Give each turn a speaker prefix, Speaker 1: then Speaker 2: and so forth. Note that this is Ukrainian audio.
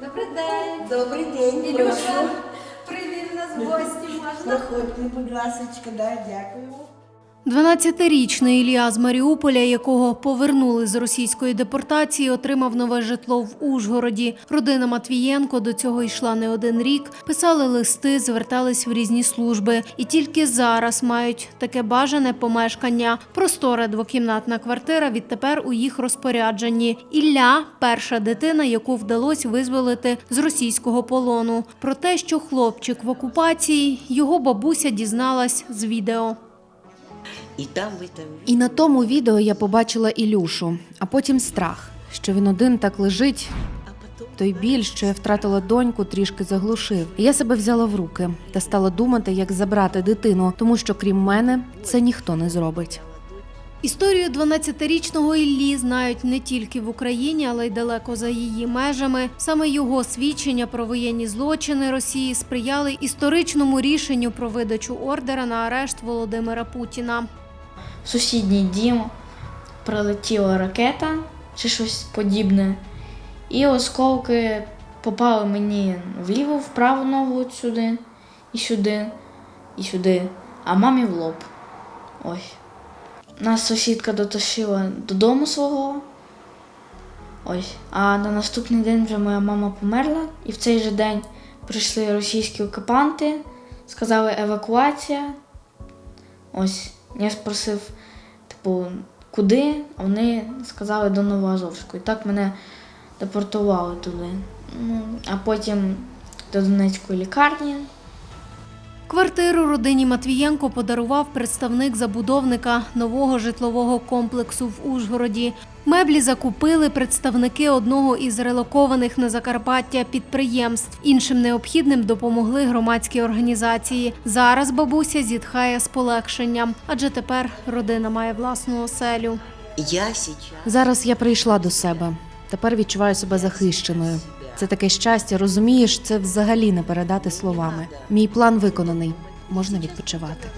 Speaker 1: Добрий день.
Speaker 2: Добрий день,
Speaker 1: Ілюша,
Speaker 2: прошу.
Speaker 1: привів нас в гості, можна?
Speaker 2: Заходьте, будь ласка, да, дякуємо.
Speaker 3: 12-річний Ілля з Маріуполя, якого повернули з російської депортації, отримав нове житло в Ужгороді. Родина Матвієнко до цього йшла не один рік. Писали листи, звертались в різні служби. І тільки зараз мають таке бажане помешкання. Простора двокімнатна квартира відтепер у їх розпорядженні. Ілля перша дитина, яку вдалося визволити з російського полону. Про те, що хлопчик в окупації, його бабуся дізналась з відео.
Speaker 4: І там в этом
Speaker 5: І на тому відео я побачила Ілюшу, а потім страх, що він один так лежить. Той біль, що я втратила доньку, трішки заглушив. Я себе взяла в руки та стала думати, як забрати дитину, тому що крім мене це ніхто не зробить.
Speaker 3: Історію 12-річного Іллі знають не тільки в Україні, але й далеко за її межами. Саме його свідчення про воєнні злочини Росії сприяли історичному рішенню про видачу ордера на арешт Володимира Путіна.
Speaker 6: Сусідній дім прилетіла ракета чи щось подібне, і осколки попали мені вліву, в праву ногу сюди, і сюди, і сюди, а мамі в лоб. Ось. Нас сусідка дотащила додому свого. Ось. А на наступний день вже моя мама померла, і в цей же день прийшли російські окупанти, сказали евакуація. Ось. Я спросив, типу, куди? А вони сказали до Новоазовської. Так мене депортували туди. Ну, а потім до Донецької лікарні.
Speaker 3: Квартиру родині Матвієнко подарував представник забудовника нового житлового комплексу в Ужгороді. Меблі закупили представники одного із релокованих на Закарпаття підприємств. Іншим необхідним допомогли громадські організації. Зараз бабуся зітхає з полегшенням, адже тепер родина має власну оселю.
Speaker 4: я сейчас
Speaker 5: Зараз я прийшла до себе. Тепер відчуваю себе захищеною. Це таке щастя, розумієш, це взагалі не передати словами. Мій план виконаний. Можна відпочивати.